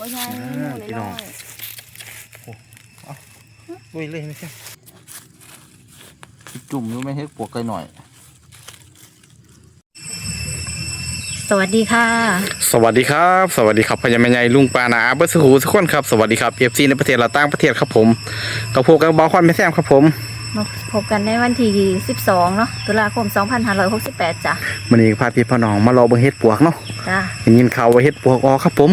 บ่ใหญ่อ่าหมูพี่น้น้อองยลุยเลยไม่ใช่จุ่มอยู่ไม่ให้ปวกไกลหน่อย สวัสดีค่ะ สวัสดีครับ สวัสดีครับพญาแม่ใหญ่ลุงปานาเบิร์สกูทุกคนครับ สวัสดีครับเอฟซีในประเทศและต่างประเทศครับผมกับพวกกับบอลควันไม่แซมครับผมมาพบกันในวันที่ 12 เนาะตุลาคม 2568 จ้ะมันนี้พาพี่พ่อน้องมารอเบิ่งเฮ็ดปวกเนาะจ้ะได้ยินข่าวว่าเฮ็ดปวกออกครับผม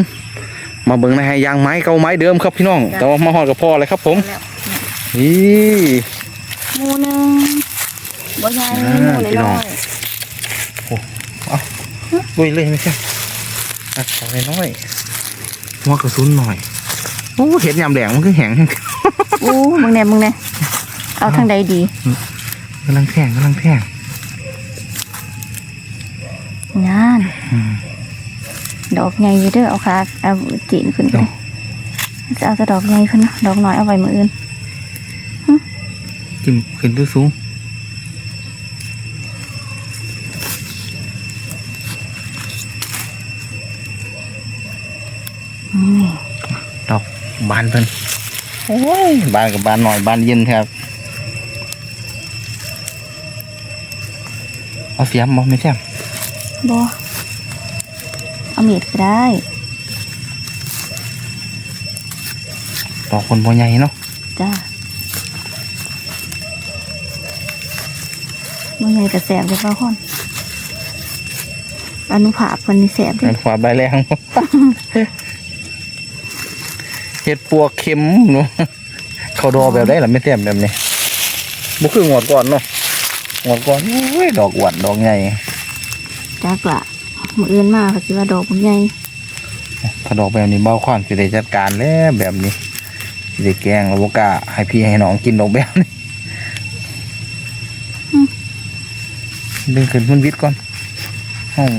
มาเบิ่งในให้ยางไม้เก่าไม้เดิมครับพี่น้อง แต่ว่ามาฮอดกับพ่อเลยครับผมแล้วนี่หมูหนึงบ่ใหญ่อ่าหมูพี่น้น้อองยลุยเลยไม่ใช่อัดขอน้อยหัวกระสุนหน่อยโอ้เห็ดยามแดงมันก็แห้งๆอู้มึงแน่มึงแน่เอาทางใดดีกำลังแทงกำลังแทงงานอืม ดอกใหญ่อยู่เด้อเอาขาเอาจีนขึ้นไปจะเอาแต่ดอกใหญ่ขึ้นนะดอกน้อยเอาไว้มื้ออื่นจิ้มขึ้นตัวสูงนี่ดอกบานเพิ่นโอ้ยบานกับบานหน่อยบานเย็นครับเอาเสียมบ่ไม่ใช่บ่ เอามีดก็ได้ดอกคนบ่ใหญ่เนาะจ้าบ่ใหญ่ก็แสบเลยพ่อคนอนุภาพคนนี้แสบเด้มันขวาใบแรงเห็ดปวกเข็มเนาะเขาดอแบบได้หรอไม่เต็มแบบนี้บุคืองวดก่อนเนาะงวดก่อนโอ้ยดอกหวานดอกใหญ่จักละ มืออื่นมาก็สิว่าดอกบ่ใหญ่ถ้าดอกแบบนี้เบาขวานสิได้จัดการแล้วแบบนี้สิได้แกงแล้วบกาให้พี่ให้น้องกินดอกแบบนี้ดึงขึ้นมันวิดก่อนห้อง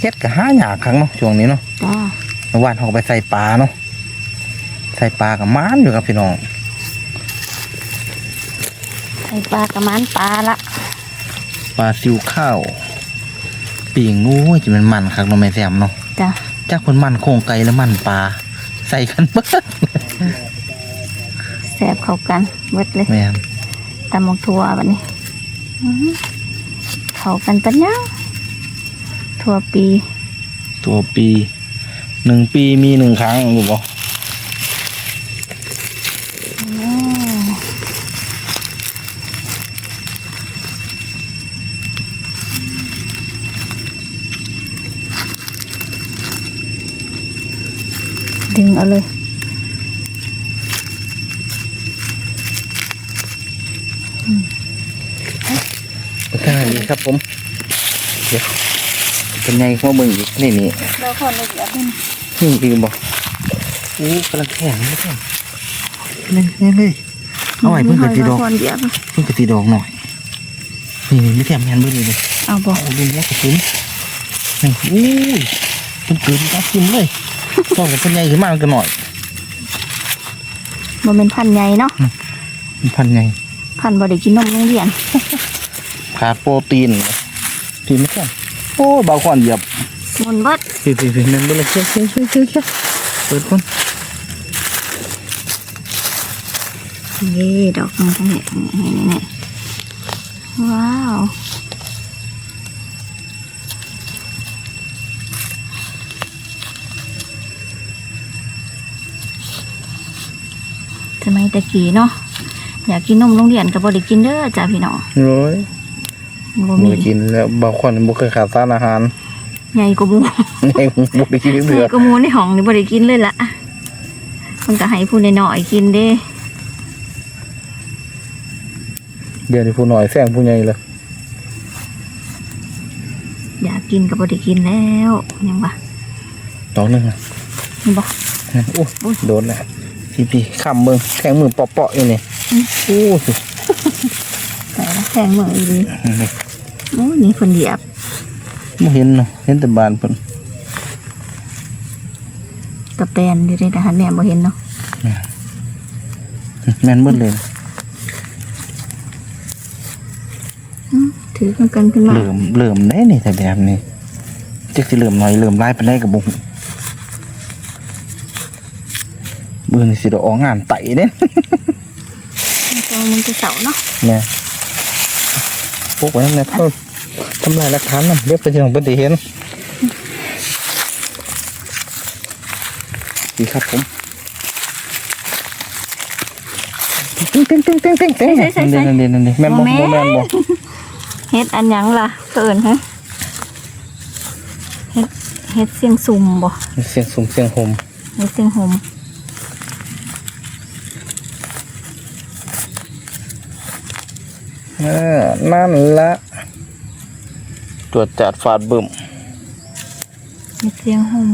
เฮ็ดกับห้าหยาครั้งเนาะช่วงนี้เนาะจ้าเมื่อวานเขาไปใส่ปลาเนาะใส่ปลากับม้านอยู่ครับพี่น้อง ใส่ปลากระมานปลาละปลาซิวข้าวปีงงูจะเป็นมันครับน้องแม่แซมเนาะจ้าจากคนมันโครงไก่แล้วมันปลาใส่กันเบิดแสบเข้ากันเบิดเลยแม่นตำหมกทั่วบัดนี้อื้อหือเข้ากันปัญญาทั่วปี ตัวปีหนึ่งปีมีหนึ่งครั้งอยู่บ่ ดึงเอาเลยก็ท่านี้ครับผม เดี๋ยวเป็นไงข้อมึงอีกนี่นี่เราคนละเอียดนี่นี่คือบ่อู้กำลังแข็งเลยครับเล่นเล่นเลยเอาไว้เพิ่งกระตีดอกคนเดียวเพิ่งกระตีดอกหน่อย นี่นี่ไม่แถมแมนเบิ้ลเลยเอาบอกโอ้ดูนี่กระสุนนี่อู้ยเป็นปืนตัดกินเลย ต้องกับเป็นไงขึ้นมากันหน่อยมันเป็นพันธุ์ใหญ่เนาะมันพันไงพันธุ์บไดิกินนมโรงเรียนขาดโปรตีนทีไม่แข็งโอ้เบาขวานเหยียบมันเบิดพี่พี่พี่นั่นเบิ้ลเลยเชี่ยเชี่ยเชี่ยเชี่ยเชี่ยเปิดก่อนนี่ดอกมันนี่นี่นี่นี่ว้าว มัยตะกี้เนาะอยากกินนมโรงเรียนกับบริกินเด้อจ้าพี่น้องโอ้ยบ่บ่มีได้กินแล้วบางคนบ่เคยขาดสารอาหารใหญ่กว่าหมูในบ่ได้กินใหเบื่ญ่อกว่าหมูในห้องนี่บริกินเลยละมันก็ให้ผู้น้อยๆกินเด้เดี๋ยวนี้ผู้น้อยแซงผู้ใหญ่เลยอยากกินกับบริกินแล้วยังวะดอกหนึงอะนี่บอกโอ้โดนแล้ว พี่พี่ๆค้ำมือแทงมือเปาะๆอยู่นี่โอ้สิแต่ละแทงมืออีดีโอ้ยนี่คนเหยียบบ่เห็นเนาะเห็นแต่บานเพิ่นตะแปนอยู่ในทหารแม่บ่เห็นเนาะแม่นเบิดเลยอืมถือกันกันขึ้นมาเริ่มเริ่มได้นี่แต่แบบนี้จักสิเริ่มหน่อยเริ่มลายปานใดกับบุง เบื่อนี่สิดอกออกงานไตเด้ตัวมันจะเสาเนาะเนี่ยพวกไว้นั่นแหละเพิ่มทำลายหลักฐานนำเรียบไปจังเพิ่นสิเห็นดีครับผมติ๊งติ๊งติ๊งติ๊งติ๊งติ๊งนั่นนี่นั่นนี่แม่นบ่บ่แม่นบ่เฮ็ดอันหยังล่ะเกินฮะเฮ็ดเฮ็ดเสียงซุ่มบ่เสียงสูงเสียงโฮมเฮ็ดเสียงโฮม เออ นั่นละตรวจจัดฟาดบึ้มเฮ็ดเสียงโฮม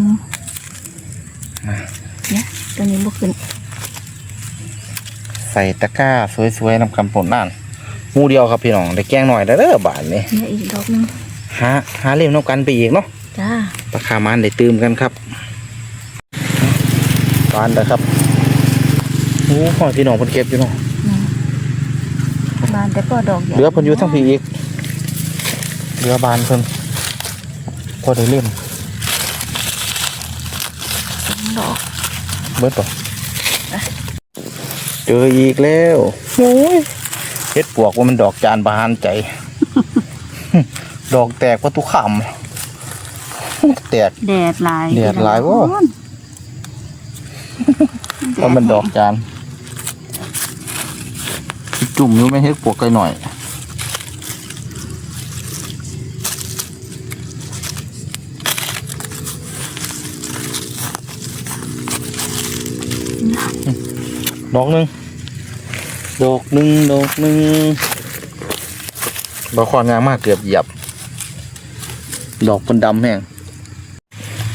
เนี่ยตัวนี้บ่ขึ้น ใส่ตะกร้าสวยๆนำกำปนนั่นหมูเดียวครับพี่น้องได้แกงหน่อยแล้วเด้อบาทนี่เนี่ยอีกดอกหนึงหาหาเล่มน้ำกันไปอีกเนาะจ้าปลาคามันได้ตื่มกันครับปานเด้อครับโอ้พ่อพี่น้องเพิ่นเก็บอยู่เนาะนี่ บานแต่ก็ดอกใหญ่เหลือเพิ่นอยู่ทั้งพี่อีกเหลือบานเพิ่นพอได้เล่มดอกเบิดป่ะเจออีกแล้วโอ้ยเฮ็ดปวกว่ามันดอกจานบานใจ ดอกแตกประตูขำแตกแดดหลายแดดหลายบ่เพราะมันดอกจาน จุ่มอยู่ไม่เฮ็ดปวกไกลหน่อยดอกหนึ่งดอกหนึ่งดอกหนึ่งบาควานงามมากเกือบเหยียบ ดอกเป็นดำแห้ง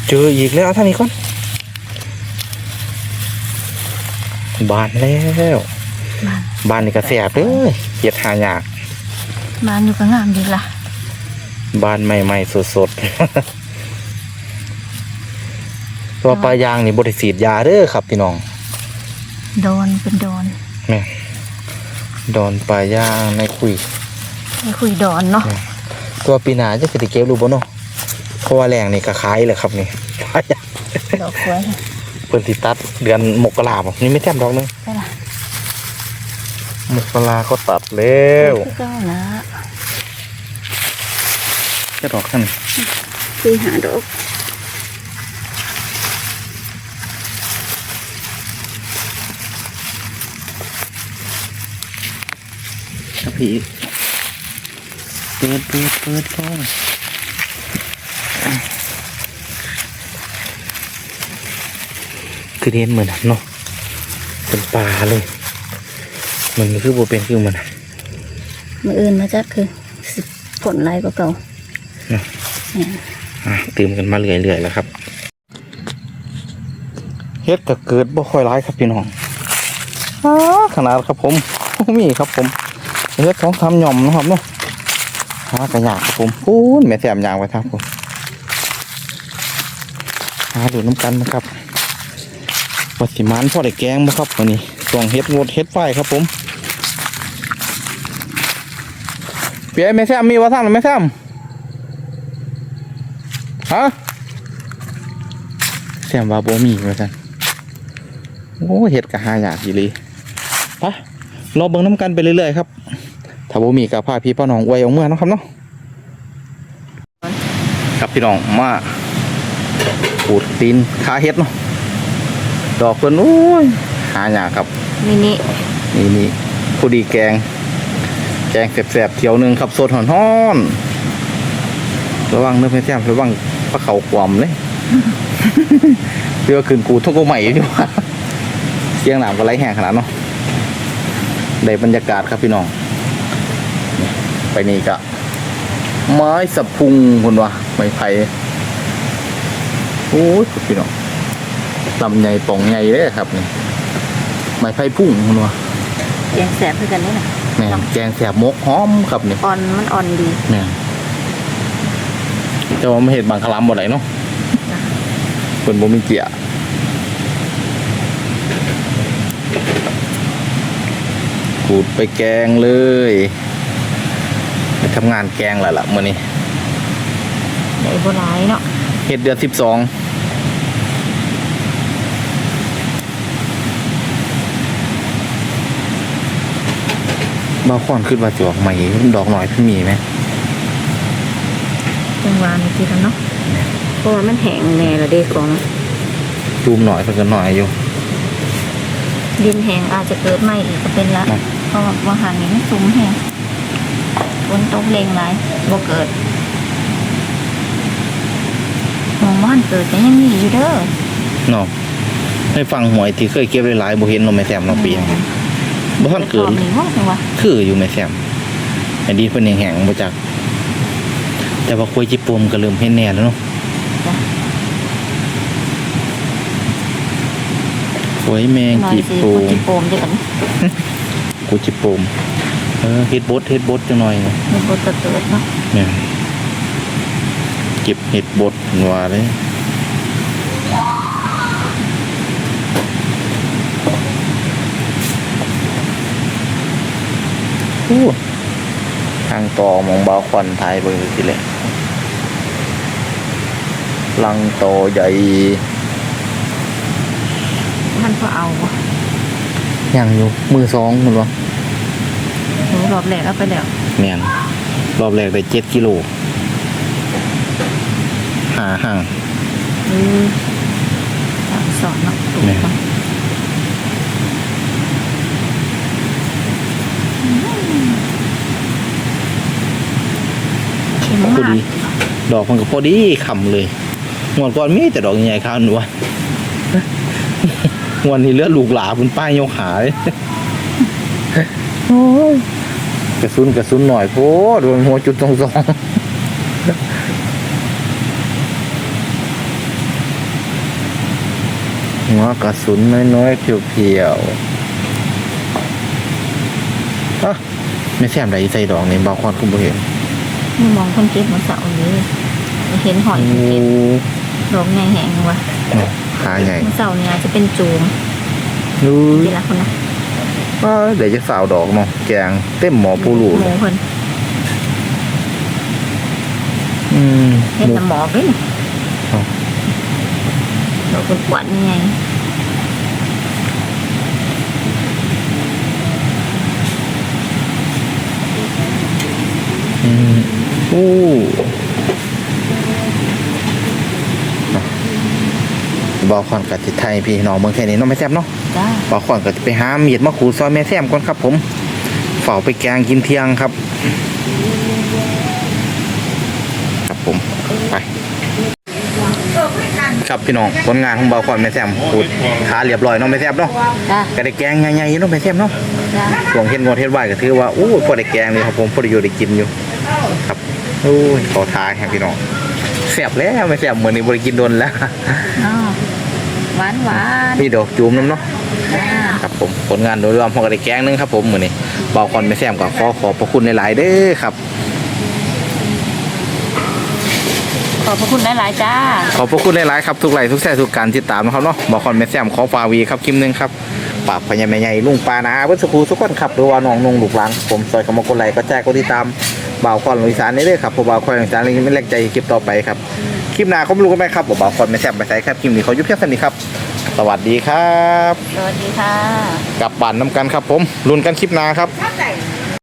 เจออีกแล้วเอาท่านี้ก่อนบานแล้ว บานบานนี่ก็แสบเลยเห็ดหายากบานอยู่ก็งามดีล่ะบานใหม่ๆสดๆตัวปลายางนี่บริสีดยาเด้อครับพี่น้องโดนเป็นโดนแม่ดอนปลายางในคุยไม่คุยดอนเนาะตัวปีหนาจะสิเก็บรู้บ่เนาะเพราะว่าแรงนี่ก็ขายเลยครับนี่ปลายางดอกสวยค่ะเพิ่นสิตัดเดือนมกราบ่นี่ไม่แต้มดอกหนึง ใช่ล่ะมกราก็ตัดแล้วคือเก้านะแค่ดอกท่านคือหาดอกครับพี่เปิดเปิดเปิดก่อนคือเห็นเหมือนเนาะเป็นปลาเลย มันก็คือโบเป็นคือมันมืออื่นมาจักคือสิผลลายกว่าเก่าเนาะเนี่ยอะตื่มกันมาเรื่อยๆแล้วครับ เฮ็ดก็เกิดบ่ค่อยร้ายครับพี่น้องอ้าขนาดครับผมมีครับผมเฮ็ดท้องทำหย่อมนะครับเนาะหากระยากครับผมพูนแม่แสมยางไว้ครับผมหาดูน้ำกันนะครับวัสิมานพ่อได้แกงบ่ครับวันนี้ส่วงเฮ็ดงดเฮ็ดไฟครับผม เปียแม่แซมมีว่าท่านหรือแม่แซมฮะเสียงว่าบ่มีว่าซั่นโอ้เห็ดกะหายากอีหลีไปะรอเบิ่งน้ำกันไปเรื่อยๆครับ ถ้าบ่มีก็พาพี่พ่อน้องไว้เอาเมื่อเนาะครับเนาะครับพี่น้องมาขูดตีนขาเห็ดเนาะดอกเพิ่นโอ้ยหายากครับมินินี่นี่ผู้ดีแกง แกงแสบๆเที่ยวหนึ่งครับสดฮ้อนๆระวังเนื้อเพชรแจ่มระวังพระเขาความเลยเรือขึ้นกูทุกกใหม่ดีกว่าเสียงหนามก็ไรแห้งขนาดเนาะได้บรรยากาศครับพี่น้อง ไปนี่กะไม้สะพุงคนวะไม้ไผ่โอ้ยพี่น้องลำใหญ่ป่องใหญ่เลยครับนี่ไม้ไผ่พุ่งคนวะแกงแสบคือกันนี่นะ แม่นแกงแสบมกหอมครับนี่อ่อนมันอ่อนดีแม่นแต่ว่าไม่เห็นบางคลามบ่ไหนเนาะเพิ่นบ่มีเกียร์ขูดไปแกงเลยทำงานแกงแล้วล่ะมื้อนี้ได้บ่หลายเนาะเฮ็ดเดือนสิบสอง บางคนขึ้นมาจะออกใหม่ดอกหน่อยเพิ่นมีไหมจังหวะนี้ทีกันเนาะเพราะว่ามันแห้งแน่และเด้ของจูมหน่อยเพิ่นก็หน่อยอยู่ ดินแห้งอาจจะเกิดใหม่อีกก็เป็นละครับเพราะว่าบางหันนี่มันสูงแห้งฝนตกแรงหลายบ่เกิดมองบ้านเกิดก็ยังมีอยู่เด้อเนาะให้ฟังหวยที่เคยเก็บหลายๆบ่เห็นเนาะแม่แซมเนาะปีนี้ บ่ทันเกิรดอบนี้ว่าจังวะคืออยู่แม่แซมอันนี้เพิ่นยังแห้งบ่จัก แต่ว่าคุยจิปมก็เริ่มเห็นแน่แล้วเนาะจ้ะคุยแมงหน่อยจิสิปพูดมจิโปมเดียวกันกูจิปมเออเฮ็ดบดเฮ็ดบดจังหน่อยนะมีบทเกิดเนาะเนี่ยเก็บเห็ดบดว่าเลย ทางต่อมองเบาควันไทยเบิ่งดูสิเลยลังโตอใหญ่มันก็เอาวะยังอยู่มือสองมันวะหนูรอบแรกเอาไปแล้วแม่นรอบแรกได้เจ็ดกิโลหาห่างอือสามสอนเนาะถูก แม่ ต้องเข็ม พมาอกดี ดอกมันก็พอดีคำเลยงวดก่อนมีแต่ดอกใหญ่ๆข้าวหนูวะงวันนี้เหลือดลูกหลาบนป้ายยกขาเลยโอ้ยกระสุนกระสุนหน่อยโพโดนหัวจุดสองสองหัวกระสุนน้อยๆเพียวๆอะไม่แซมใดใส่ดอกนี่บางคนคุณบ่เห็น นี่มองคนเก็บมาเสาเลยเห็นหอยคนเก็บดอกไงแห้งวะโอ้ขาใหญ่เสาเนี่ยจะเป็นจูมนู้ทีละคนนะว่าเดี๋ยวจะสาวดอกเนาะแกงเต็มหมอปูรูหเลมูยเพิ่นอืมเฮ็ดน้ำหมอกเลยนี่ครับดอกเป็นกวาดนี่ไงอืม โอ้บอกก่อนกับทิไทยพี่น้องเมืองแค่นี้เนาะไม่แซ่บเนาะจ้าบอกก่อนกับไปหาเมียดมาขูดซอยแม่แซมก่อนครับ ผมเฝ้าไปแกงกินเที่ยงครับ ครับผมไปครับพี่น้องผลงานของเบาคอนแม่แซมขูดขาเรียบร้อยเนาะแม่แซมเนาะจ้าก็ได้แกงใหญ่ๆเนาะแม่แซมเนาะจ้าหลวงเฮ็ดงดเฮ็ดไหวก็ถือว่าอู้พอได้แกงเลยครับผมพอได้อยู่ได้กินอยู่ครับ โอ้ยขอทายครับพี่น้องแซ่บแล้วไม่แซ่บเหมือนนี้บ่ได้กินโดนแล้วอ้าวหวานหวานมีดอกจูมน้ำเนาะจ้าครับผมผลงานโดยรวมของก็ได้แกงหนึงครับผมมื้อนี้เบาก่อนไม่แซ่บก็ขอขอบพระคุณหลายๆเด้อครับ ขอบพระคุณหลายๆจ้า ขอบพระคุณหลายๆครับทุกไลค์ทุกแซ่ทุกการติดตามนะครับเนาะเบาก่อนไม่แซ่บขอฟาวีครับคลิปหนึงครับปากพญาแม่ใหญ่ลุงปานาเบิ่สุขูทุกคนครับหรือว่าน้องนงลูกหลานผมซอยกำมากดไลค์ก็แจ้กดติดตาม บ่าวคอนลุยสานนี่เด้อครับเพราะบ่าวคอนลุยสานนี่ไม่แลกใจคลิปต่อไปครับคลิปหน้าเขาไม่รู้กันไหมครับบอกบ่าวคอนไม่แซ่บไม่ใส่ครับคลิปนี้เขายุบเพียงสนิทครับ สวัสดีครับ สวัสดีค่ะ กลับบ้านน้ำกันครับผมลุ้นกันคลิปหน้าครับเข้าใจ